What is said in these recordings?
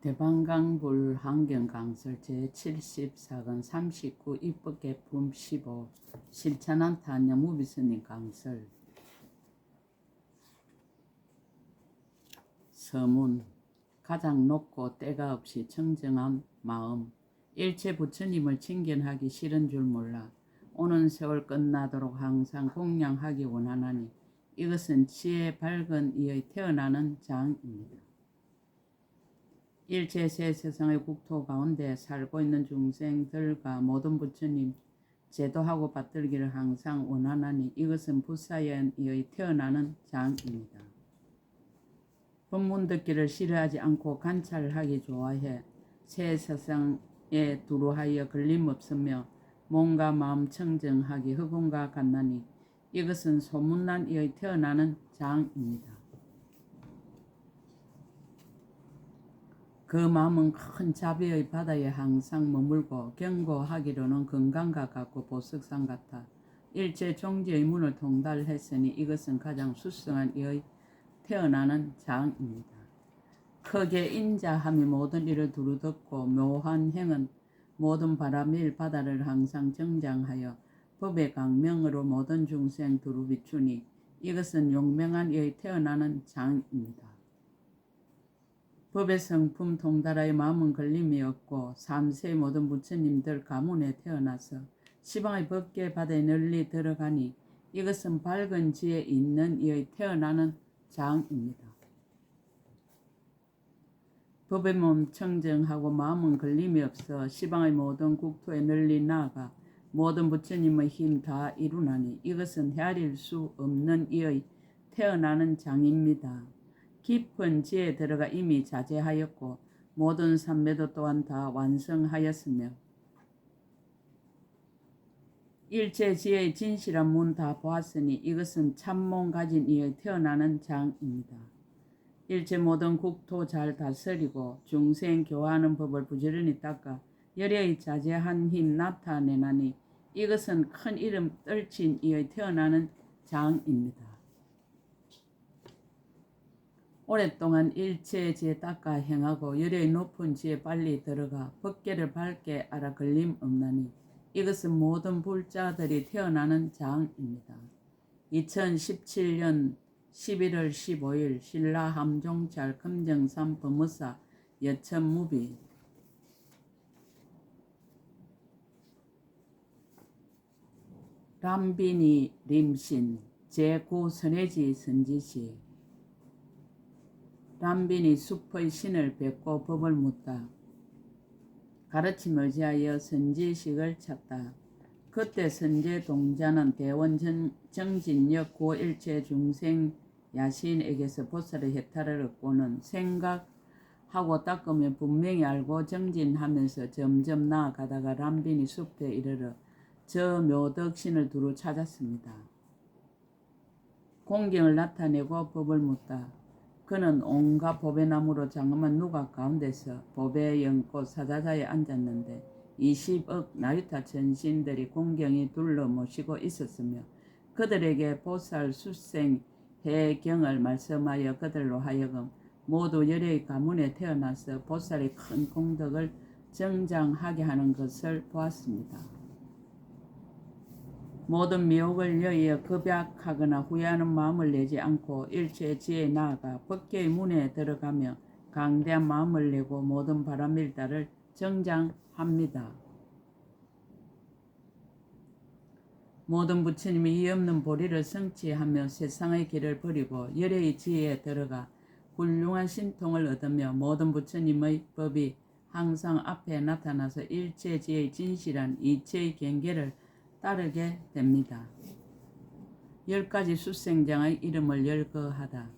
대방강불 환경강설 제74권 39 입법 개품 15 실천한 탄영 무 비스님 강설 서문 가장 높고 때가 없이 청정한 마음 일체 부처님을 친견하기 싫은 줄 몰라 오는 세월 끝나도록 항상 공양하기 원하나니 이것은 지혜 밝은 이의 태어나는 장입니다. 일체 새 세상의 국토 가운데 살고 있는 중생들과 모든 부처님 제도하고 받들기를 항상 원하나니 이것은 부사연이의 태어나는 장입니다. 법문 듣기를 싫어하지 않고 관찰하기 좋아해 새 세상에 두루하여 걸림없으며 몸과 마음 청정하기 허공과 같나니 이것은 소문난 이의 태어나는 장입니다. 그 마음은 큰 자비의 바다에 항상 머물고 경고하기로는 건강과 같고 보석상 같아 일체 종지의 문을 통달했으니 이것은 가장 수성한 이의 태어나는 장입니다. 크게 인자함이 모든 일을 두루듣고 묘한 행은 모든 바람일 바다를 항상 정장하여 법의 강명으로 모든 중생 두루 비추니 이것은 용맹한 이의 태어나는 장입니다. 법의 성품 통달하여 마음은 걸림이 없고 삼세 모든 부처님들 가문에 태어나서 시방의 법계 바다에 널리 들어가니 이것은 밝은 지에 있는 이의 태어나는 장입니다. 법의 몸 청정하고 마음은 걸림이 없어 시방의 모든 국토에 널리 나아가 모든 부처님의 힘 다 이루나니 이것은 헤아릴 수 없는 이의 태어나는 장입니다. 깊은 지에 들어가 이미 자제하였고 모든 삼매도 또한 다 완성하였으며 일체 지혜의 진실한 문 다 보았으니 이것은 참몽 가진 이의 태어나는 장입니다. 일체 모든 국토 잘 다스리고 중생 교화하는 법을 부지런히 닦아 열의 자제한 힘 나타내나니 이것은 큰 이름 떨친 이의 태어나는 장입니다. 오랫동안 일체의 지에 닦아 행하고 열의 높은 지에 빨리 들어가 법계를 밝게 알아 걸림 없나니 이것은 모든 불자들이 태어나는 장입니다. 2017년 11월 15일 신라 함종찰 금정산 법무사 여천무비 람비니 림신 제9 선해지 선지시 람빈이 숲의 신을 뵙고 법을 묻다. 가르침 의지하여 선지식을 찾다. 그때 선제 동자는 대원 정, 정진역 고일체 중생 야신에게서 보살의 해탈을 얻고는 생각하고 닦으며 분명히 알고 정진하면서 점점 나아가다가 람빈이 숲에 이르러 저 묘덕신을 두루 찾았습니다. 공경을 나타내고 법을 묻다. 그는 온갖 법의 나무로 장엄한 누각 가운데서 법의 연꽃 사자자에 앉았는데 20억 나리타 전신들이 공경이 둘러 모시고 있었으며 그들에게 보살 수생 해경을 말씀하여 그들로 하여금 모두 열의 가문에 태어나서 보살의 큰功德을 정장하게 하는 것을 보았습니다. 모든 미혹을 여의어 급약하거나 후회하는 마음을 내지 않고 일체 지에 나아가 법계의 문에 들어가며 강대한 마음을 내고 모든 바람일다를 정장합니다. 모든 부처님이 이 없는 보리를 성취하며 세상의 길을 버리고 열의 지혜에 들어가 훌륭한 신통을 얻으며 모든 부처님의 법이 항상 앞에 나타나서 일체지의 진실한 이체의 경계를 따르게 됩니다. 열 가지 수생장의 이름을 열거하다.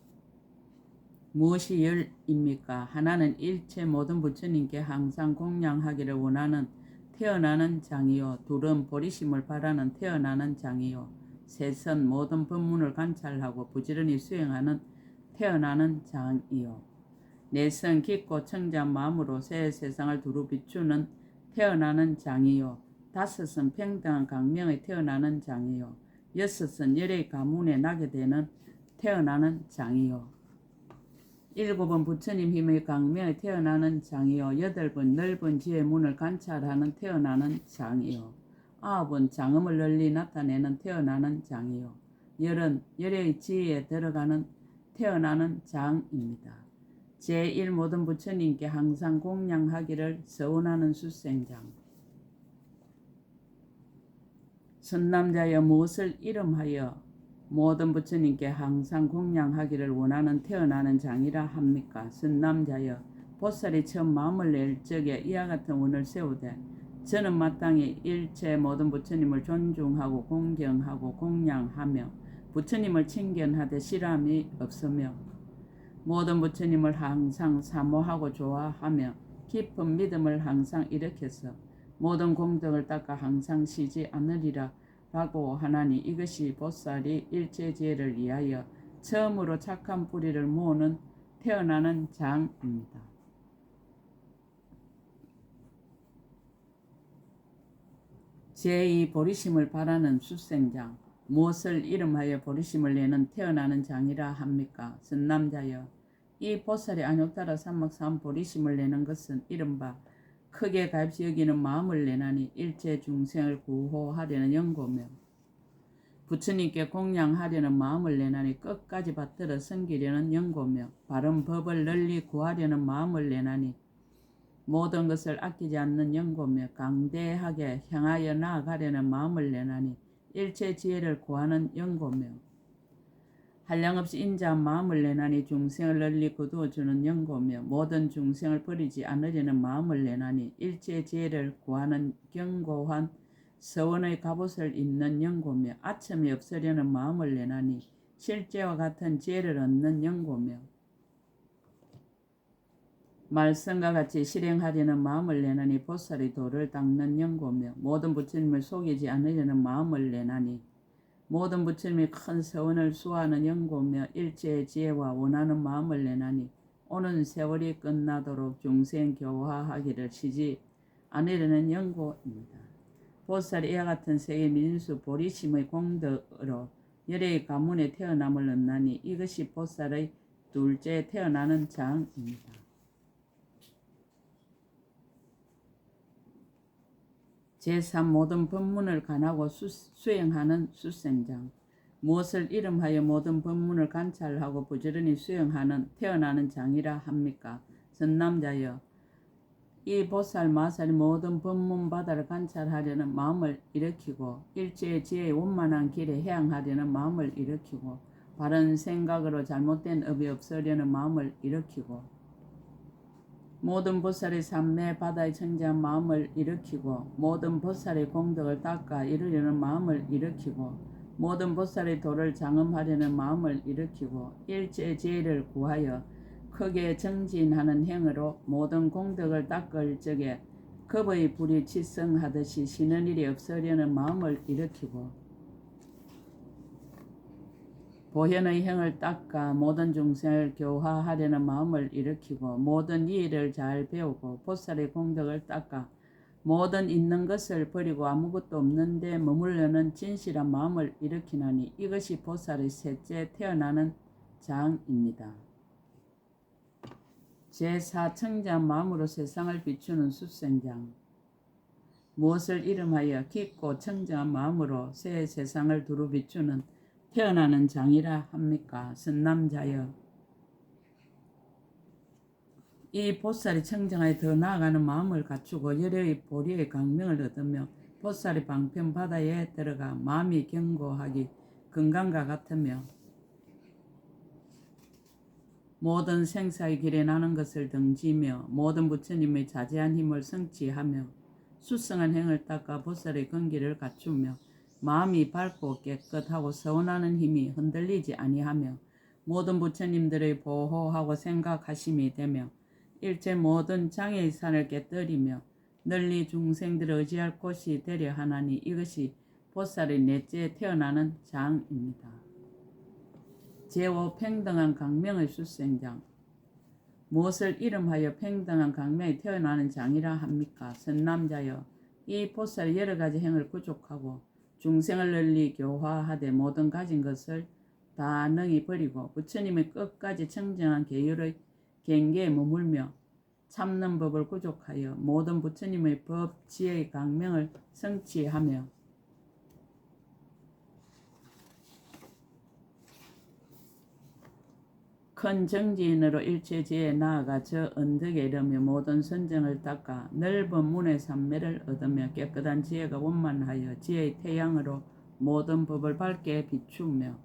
무엇이 열입니까? 하나는 일체 모든 부처님께 항상 공양하기를 원하는 태어나는 장이요. 둘은 버리심을 바라는 태어나는 장이요. 셋은 모든 법문을 관찰하고 부지런히 수행하는 태어나는 장이요. 넷은 깊고 청자한 마음으로 새 세상을 두루 비추는 태어나는 장이요. 다섯은 평등한 강명에 태어나는 장이요. 여섯은 열의 가문에 나게 되는 태어나는 장이요. 일곱은 부처님 힘의 강명에 태어나는 장이요 여덟은 넓은 지의 문을 관찰하는 태어나는 장이요 아홉은 장음을 널리 나타내는 태어나는 장이요 열은 열의 지혜에 들어가는 태어나는 장입니다. 제1 모든 부처님께 항상 공양하기를 서원하는 수생장 선남자여 무엇을 이름하여 모든 부처님께 항상 공양하기를 원하는 태어나는 장이라 합니까? 선남자여 보살이 처음 마음을 낼 적에 이와 같은 원을 세우되 저는 마땅히 일체 모든 부처님을 존중하고 공경하고 공양하며 부처님을 친견하되 실함이 없으며 모든 부처님을 항상 사모하고 좋아하며 깊은 믿음을 항상 일으켜서 모든 공덕을 닦아 항상 쉬지 않으리라 라고 하나니 이것이 보살이 일체지혜를 위하여 처음으로 착한 뿌리를 모으는 태어나는 장입니다. 제2 보리심을 바라는 수생장 무엇을 이름하여 보리심을 내는 태어나는 장이라 합니까? 선남자여 이 보살이 안욕따라 삼막삼 보리심을 내는 것은 이른바 크게 갈시 여기는 마음을 내나니 일체 중생을 구호하려는 연고며 부처님께 공양하려는 마음을 내나니 끝까지 받들어 섬기려는 연고며 바른 법을 널리 구하려는 마음을 내나니 모든 것을 아끼지 않는 연고며 강대하게 향하여 나아가려는 마음을 내나니 일체 지혜를 구하는 연고며 한량없이 인자한 마음을 내나니 중생을 널리 거두어주는 연고며 모든 중생을 버리지 않으려는 마음을 내나니 일체 지혜를 구하는 견고한 서원의 갑옷을 입는 연고며 아첨이 없으려는 마음을 내나니 실제와 같은 지혜를 얻는 연고며 말씀과 같이 실행하려는 마음을 내나니 보살이 도를 닦는 연고며 모든 부처님을 속이지 않으려는 마음을 내나니 모든 부처님이 큰 서원을 수하는 연고며 일체의 지혜와 원하는 마음을 내나니 오는 세월이 끝나도록 중생 교화하기를 쉬지 않으려는 연고입니다. 보살이 이와 같은 세계 민수 보리심의 공덕으로 열의 가문에 태어남을 얻나니 이것이 보살의 둘째 태어나는 장입니다. 제3 모든 법문을 간하고 수, 수행하는 수생장 무엇을 이름하여 모든 법문을 관찰하고 부지런히 수행하는 태어나는 장이라 합니까? 선남자여 이 보살 마살이 모든 법문 바다를 관찰하려는 마음을 일으키고 일체의 지혜의 원만한 길에 해양하려는 마음을 일으키고 바른 생각으로 잘못된 업이 없으려는 마음을 일으키고 모든 보살의 삶내 바다에 청지한 마음을 일으키고 모든 보살의 공덕을 닦아 이루려는 마음을 일으키고 모든 보살의 도를 장엄하려는 마음을 일으키고 일체 지혜를 구하여 크게 정진하는 행으로 모든 공덕을 닦을 적에 겁의 불이 치성하듯이 쉬는 일이 없으려는 마음을 일으키고 보현의 행을 닦아 모든 중생을 교화하려는 마음을 일으키고 모든 이의를 잘 배우고 보살의 공덕을 닦아 모든 있는 것을 버리고 아무것도 없는데 머물려는 진실한 마음을 일으키나니 이것이 보살의 셋째 태어나는 장입니다. 제4청자 마음으로 세상을 비추는 수생장 무엇을 이름하여 깊고 청정한 마음으로 새 세상을 두루 비추는 태어나는 장이라 합니까? 선남자여. 이 보살이 청정하여 더 나아가는 마음을 갖추고 열의 보리의 강명을 얻으며 보살이 방편 바다에 들어가 마음이 견고하기 건강과 같으며 모든 생사의 길에 나는 것을 등지며 모든 부처님의 자제한 힘을 성취하며 수성한 행을 닦아 보살의根기를 갖추며 마음이 밝고 깨끗하고 서운하는 힘이 흔들리지 아니하며 모든 부처님들의 보호하고 생각하심이 되며 일체 모든 장애의 산을 깨뜨리며 널리 중생들을 의지할 곳이 되려 하나니 이것이 보살의 넷째 태어나는 장입니다. 제5 평등한 강명의 수생장 무엇을 이름하여 평등한 강명이 태어나는 장이라 합니까? 선남자여 이 보살의 여러 가지 행을 구족하고 중생을 널리 교화하되 모든 가진 것을 다 능히 버리고 부처님의 끝까지 청정한 계율의 경계에 머물며 참는 법을 구족하여 모든 부처님의 법 지혜의 강명을 성취하며 큰 정지인으로 일체지에 나아가 저 언덕에 이르며 모든 선정을 닦아 넓은 문의 삼매를 얻으며 깨끗한 지혜가 원만하여 지혜의 태양으로 모든 법을 밝게 비추며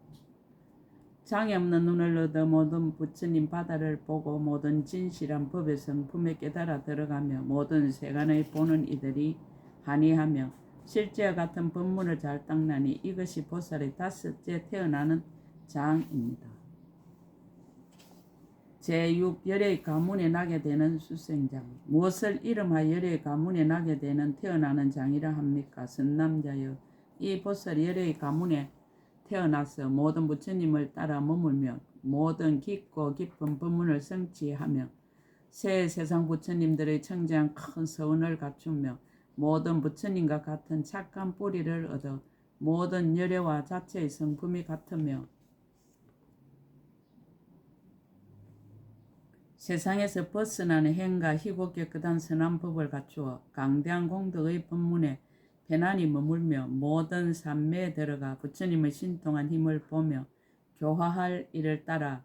장애 없는 눈을 얻어 모든 부처님 바다를 보고 모든 진실한 법의 성품에 깨달아 들어가며 모든 세간의 보는 이들이 한이하며 실제와 같은 법문을 잘 닦나니 이것이 보살의 다섯째 태어나는 장입니다. 제6 열의 가문에 나게 되는 수생장 무엇을 이름하여 열의 가문에 나게 되는 태어나는 장이라 합니까? 선남자여 이 보살 열의 가문에 태어나서 모든 부처님을 따라 머물며 모든 깊고 깊은 법문을 성취하며 새 세상 부처님들의 청지한 큰 서운을 갖추며 모든 부처님과 같은 착한 뿌리를 얻어 모든 열애와 자체의 성품이 같으며 세상에서 벗어나는 행과 희고 깨끗한 선한 법을 갖추어 강대한 공덕의 법문에 편안히 머물며 모든 산매에 들어가 부처님의 신통한 힘을 보며 교화할 일을 따라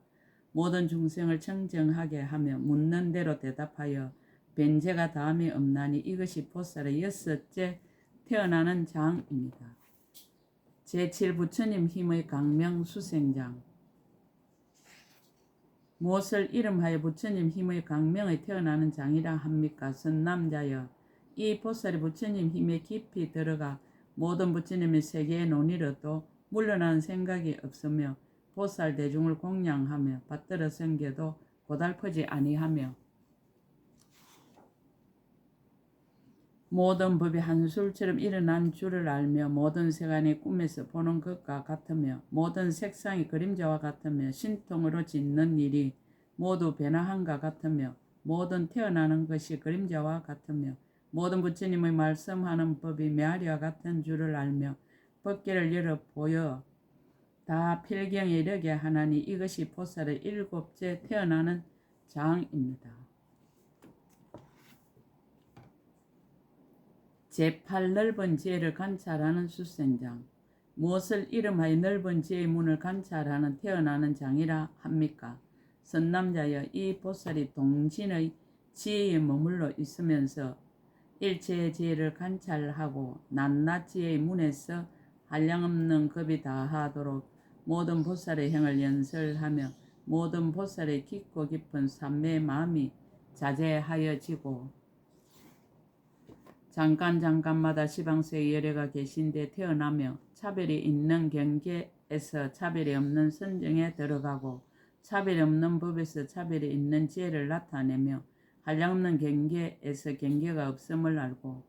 모든 중생을 청정하게 하며 묻는 대로 대답하여 변제가 다음이 없나니 이것이 보살의 여섯째 태어나는 장입니다. 제7 부처님 힘의 강명 수생장 무엇을 이름하여 부처님 힘의 강명에 태어나는 장이라 합니까? 선남자여 이 보살이 부처님 힘에 깊이 들어가 모든 부처님의 세계의 논의로도 물러난 생각이 없으며 보살 대중을 공양하며 받들어 생겨도 고달프지 아니하며 모든 법이 한술처럼 일어난 줄을 알며 모든 세간의 꿈에서 보는 것과 같으며 모든 색상이 그림자와 같으며 신통으로 짓는 일이 모두 변화한과 같으며 모든 태어나는 것이 그림자와 같으며 모든 부처님의 말씀하는 법이 메아리와 같은 줄을 알며 법계를 열어 보여 다 필경에 이르게 하나니 이것이 보살의 일곱째 태어나는 장입니다. 제8 넓은 지혜를 관찰하는 수생장 무엇을 이름하여 넓은 지혜의 문을 관찰하는 태어나는 장이라 합니까? 선남자여 이 보살이 동신의 지혜에 머물러 있으면서 일체의 지혜를 관찰하고 낱낱 지혜의 문에서 한량없는 급이 다하도록 모든 보살의 행을 연설하며 모든 보살의 깊고 깊은 삼매의 마음이 자제하여지고 잠깐 잠깐마다 시방세의 열애가 계신데 태어나며 차별이 있는 경계에서 차별이 없는 선정에 들어가고 차별이 없는 법에서 차별이 있는 지혜를 나타내며 한량없는 경계에서 경계가 없음을 알고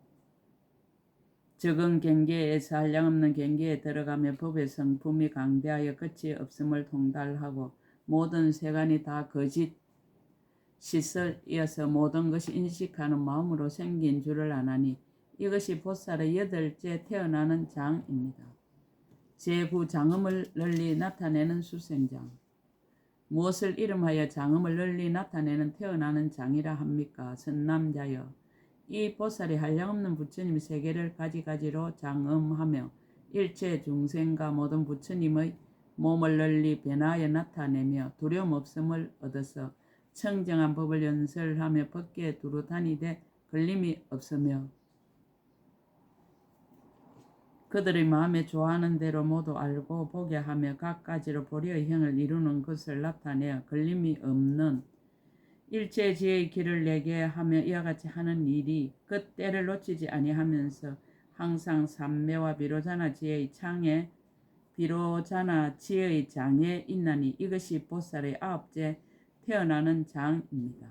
적은 경계에서 한량없는 경계에 들어가며 법의 성품이 강대하여 끝이 없음을 통달하고 모든 세간이 다 거짓 시설 이어서 모든 것이 인식하는 마음으로 생긴 줄을 아나니 이것이 보살의 여덟째 태어나는 장입니다. 제9 장음을 널리 나타내는 수생장 무엇을 이름하여 장음을 널리 나타내는 태어나는 장이라 합니까? 선남자여 이 보살이 한량없는 부처님 세계를 가지가지로 장음하며 일체 중생과 모든 부처님의 몸을 널리 변화하여 나타내며 두려움 없음을 얻어서 청정한 법을 연설하며 법계에 두루 다니되 걸림이 없으며 그들의 마음에 좋아하는 대로 모두 알고 보게 하며 각가지로 보리의 형을 이루는 것을 나타내어 걸림이 없는 일체지혜의 길을 내게 하며 이와 같이 하는 일이 그 때를 놓치지 아니하면서 항상 삼매와 비로자나 지혜의 창에 비로자나 지혜의 장에 있나니 이것이 보살의 아홉째 태어나는 장입니다.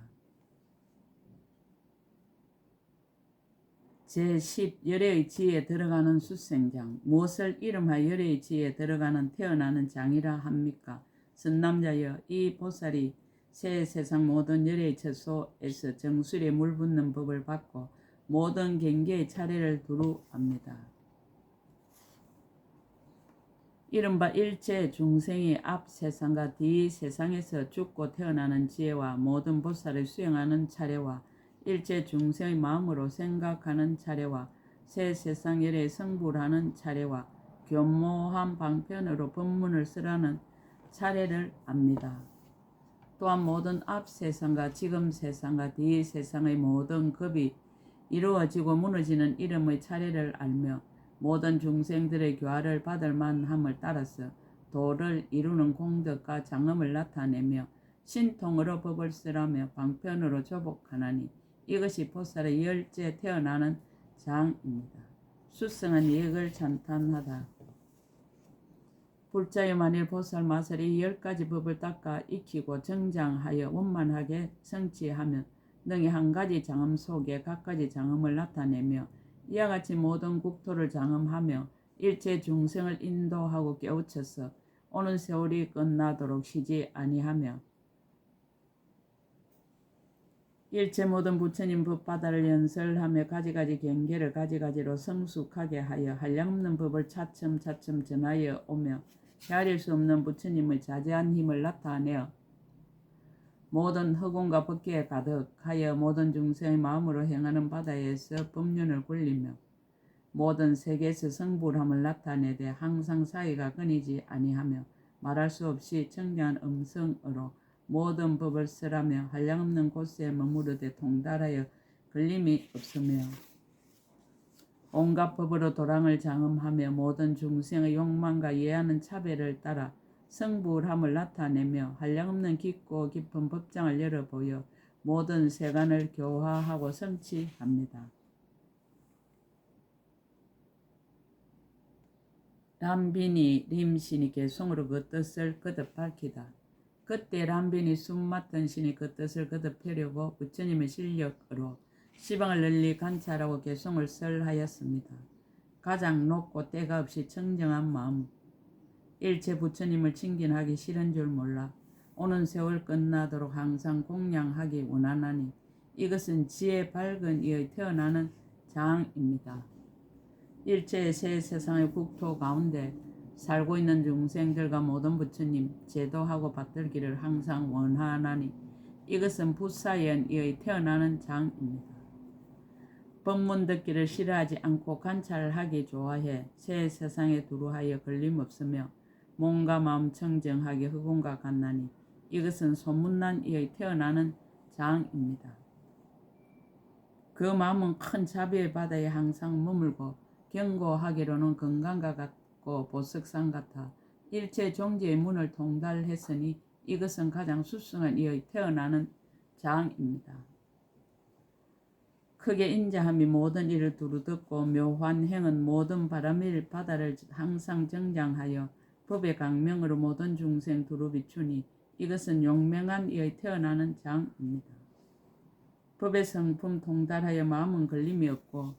제10 열애의 지에 들어가는 수생장 무엇을 이름하여 열애의 지에 들어가는 태어나는 장이라 합니까? 선남자여 이 보살이 새 세상 모든 열애의 처소에서 정수리에 물 붓는 법을 받고 모든 경계의 차례를 두루 합니다. 이른바 일체 중생이 앞 세상과 뒤 세상에서 죽고 태어나는 지혜와 모든 보살을 수행하는 차례와 일체 중생의 마음으로 생각하는 차례와 새 세상 열의 성불하는 차례와 교모한 방편으로 법문을 쓰라는 차례를 압니다. 또한 모든 앞 세상과 지금 세상과 뒤 세상의 모든 급이 이루어지고 무너지는 이름의 차례를 알며 모든 중생들의 교화를 받을 만함을 따라서 도를 이루는 공덕과 장엄을 나타내며 신통으로 법을 쓰라며 방편으로 조복하나니 이것이 보살의 열째 태어나는 장입니다. 수성한 예을 찬탄하다. 불자여 만일 보살 마살이 열 가지 법을 닦아 익히고 정장하여 원만하게 성취하면 능히 한 가지 장엄 속에 각가지 장엄을 나타내며 이와 같이 모든 국토를 장엄하며 일체 중생을 인도하고 깨우쳐서 오는 세월이 끝나도록 쉬지 아니하며 일체 모든 부처님 법바다를 연설하며 가지가지 경계를 가지가지로 성숙하게 하여 한량없는 법을 차츰차츰 전하여 오며 헤아릴 수 없는 부처님의 자제한 힘을 나타내어 모든 허공과 법계에 가득하여 모든 중생의 마음으로 행하는 바다에서 법륜을 굴리며 모든 세계에서 성불함을 나타내되 항상 사이가 끊이지 아니하며 말할 수 없이 청량한 음성으로 모든 법을 쓰라며 한량없는 곳에 머무르되 통달하여 걸림이 없으며 온갖 법으로 도랑을 장엄하며 모든 중생의 욕망과 이해하는 차별을 따라 성불함을 나타내며 한량없는 깊고 깊은 법장을 열어보여 모든 세간을 교화하고 성취합니다. 람빈이 림신이 개송으로 그 뜻을 거듭 밝히다. 그때 람빈이 숨 맞던 신이 그 뜻을 거듭 펴려고 부처님의 실력으로 시방을 널리 관찰하고 개송을 설하였습니다. 가장 높고 때가 없이 청정한 마음, 일체 부처님을 칭긴하기 싫은 줄 몰라 오는 세월 끝나도록 항상 공양하기 원하나니 이것은 지혜 밝은 이의 태어나는 장입니다. 일체의 새 세상의 국토 가운데 살고 있는 중생들과 모든 부처님 제도하고 받들기를 항상 원하나니 이것은 부사연 이의 태어나는 장입니다. 법문 듣기를 싫어하지 않고 관찰하기 좋아해 새 세상에 두루하여 걸림없으며 몸과 마음 청정하게 흑원과 같나니 이것은 소문난 이의 태어나는 장입니다. 그 마음은 큰 자비의 바다에 항상 머물고 경고하기로는 건강과 같고 보석상 같아 일체 종지의 문을 통달했으니 이것은 가장 수승한 이의 태어나는 장입니다. 크게 인자함이 모든 일을 두루 듣고 묘한 행은 모든 바람일 바다를 항상 정장하여 법의 강명으로 모든 중생 두루 비추니 이것은 용맹한 이의 태어나는 장입니다. 법의 성품 통달하여 마음은 걸림이 없고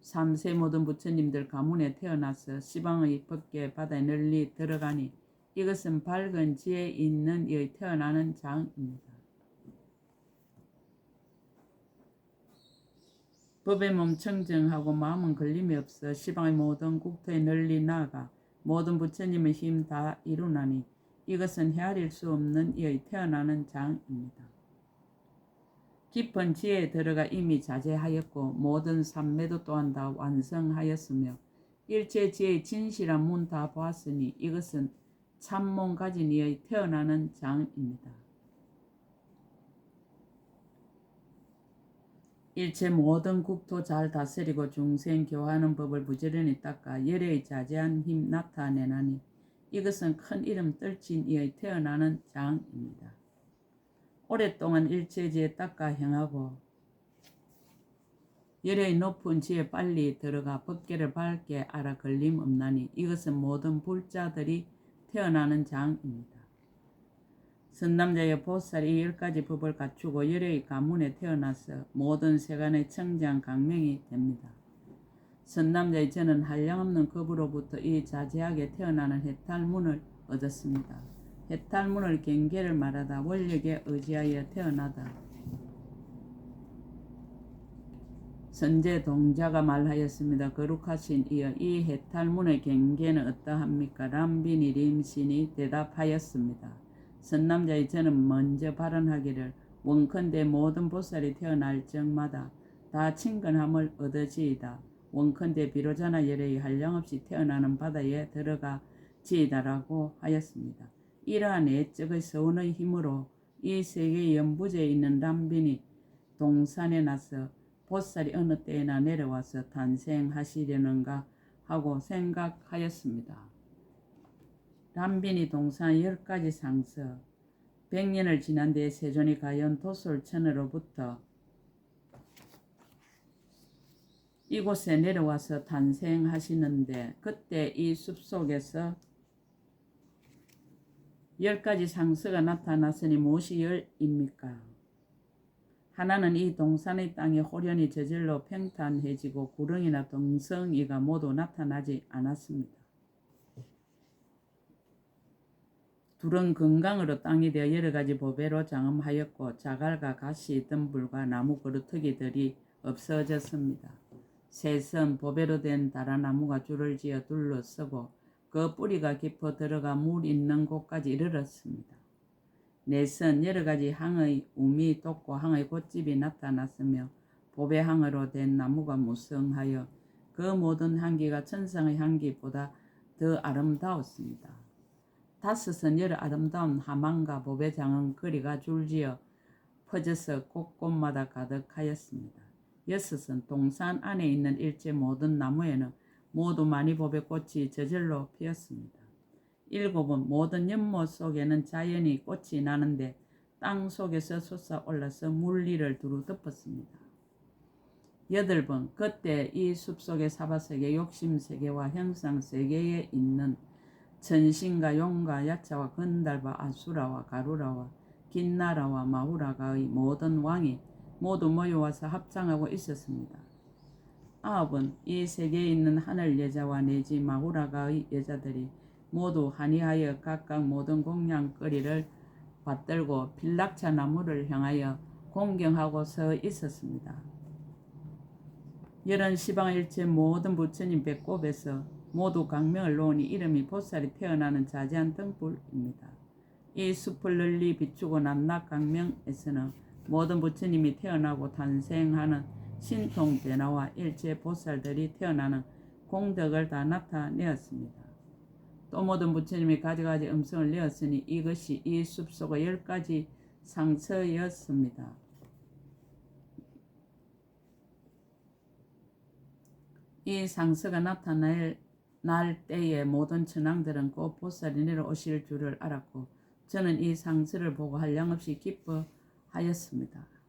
삼세 모든 부처님들 가문에 태어나서 시방의 법계 바다에 널리 들어가니 이것은 밝은 지혜 있는 이의 태어나는 장입니다. 법의 몸 청정하고 마음은 걸림이 없어 시방의 모든 국토에 널리 나아가 모든 부처님의 힘 다 이루나니 이것은 헤아릴 수 없는 이의 태어나는 장입니다. 깊은 지혜에 들어가 이미 자제하였고 모든 삼매도 또한 다 완성하였으며 일체 지혜의 진실한 문 다 보았으니 이것은 참몽 가진 이의 태어나는 장입니다. 일체 모든 국토 잘 다스리고 중생 교화하는 법을 부지런히 닦아 열의 자제한 힘 나타내나니 이것은 큰 이름 떨친 이의 태어나는 장입니다. 오랫동안 일체지에 닦아 행하고 열의 높은 지에 빨리 들어가 법계를 밝게 알아 걸림 없나니 이것은 모든 불자들이 태어나는 장입니다. 선남자의 보살이 열 가지 법을 갖추고 열의 가문에 태어나서 모든 세간의 청장 강명이 됩니다. 선남자의 저는 한량없는 겁으로부터 이 자제하게 태어나는 해탈문을 얻었습니다. 해탈문을 경계를 말하다 원력에 의지하여 태어나다. 선제 동자가 말하였습니다. 거룩하신 이여 이 해탈문의 경계는 어떠합니까? 람비니 림신이 대답하였습니다. 선남자의 저는 먼저 발언하기를 원컨대 모든 보살이 태어날 적마다 다 친근함을 얻으지이다. 원컨대 비로자나 열의 한량없이 태어나는 바다에 들어가 지이다라고 하였습니다. 이러한 애적의 서운의 힘으로 이 세계 연부제에 있는 람빈이 동산에 나서 보살이 어느 때에나 내려와서 탄생하시려는가 하고 생각하였습니다. 람빈이 동산 열 가지 상서 백년을 지난 뒤에 세존이 가연 도솔천으로부터 이곳에 내려와서 탄생하시는데 그때 이 숲속에서 열 가지 상서가 나타났으니 무엇이 열입니까? 하나는 이 동산의 땅이 호련히 저절로 평탄해지고 구렁이나 동성이가 모두 나타나지 않았습니다. 둘은 건강으로 땅이 되어 여러 가지 보배로 장엄하였고 자갈과 가시, 덤불과 나무 그루터기들이 없어졌습니다. 셋은 보배로 된 다라나무가 줄을 지어 둘러서고 그 뿌리가 깊어 들어가 물 있는 곳까지 이르렀습니다. 넷은 여러 가지 항의 우미, 독고, 항의 꽃집이 나타났으며 보배항으로 된 나무가 무성하여 그 모든 향기가 천상의 향기보다 더 아름다웠습니다. 다섯은 여러 아름다운 하만과 보배장은 거리가 줄지어 퍼져서 곳곳마다 가득하였습니다. 여섯은 동산 안에 있는 일체 모든 나무에는 모두 많이 보배 꽃이 저절로 피었습니다. 일곱은 모든 연못 속에는 자연히 꽃이 나는데 땅 속에서 솟아 올라서 물리를 두루 덮었습니다. 여덟 번 그때 이 숲속의 사바세계 욕심세계와 형상세계에 있는 전신과 용과 야차와 건달과 아수라와 가루라와 긴나라와 마후라가의 모든 왕이 모두 모여와서 합장하고 있었습니다. 아홉은 이 세계에 있는 하늘 여자와 내지 마후라가의 여자들이 모두 한이하여 각각 모든 공양거리를 받들고 빌락차 나무를 향하여 공경하고 서 있었습니다. 열한 시방일체 모든 부처님 배꼽에서 모두 강명을 놓으니 이름이 보살이 태어나는 자세한 등불입니다. 이 숲을 널리 비추고 남락 강명에서는 모든 부처님이 태어나고 탄생하는 신통 변화와 일체 보살들이 태어나는 공덕을 다 나타내었습니다. 또 모든 부처님이 가지가지 음성을 내었으니 이것이 이 숲속의 열 가지 상처였습니다. 이 상처가 나타날 날 때에 모든 천황들은 곧 보살이 내려오실 줄을 알았고 저는 이 상처를 보고 한량없이 기뻐하였습니다.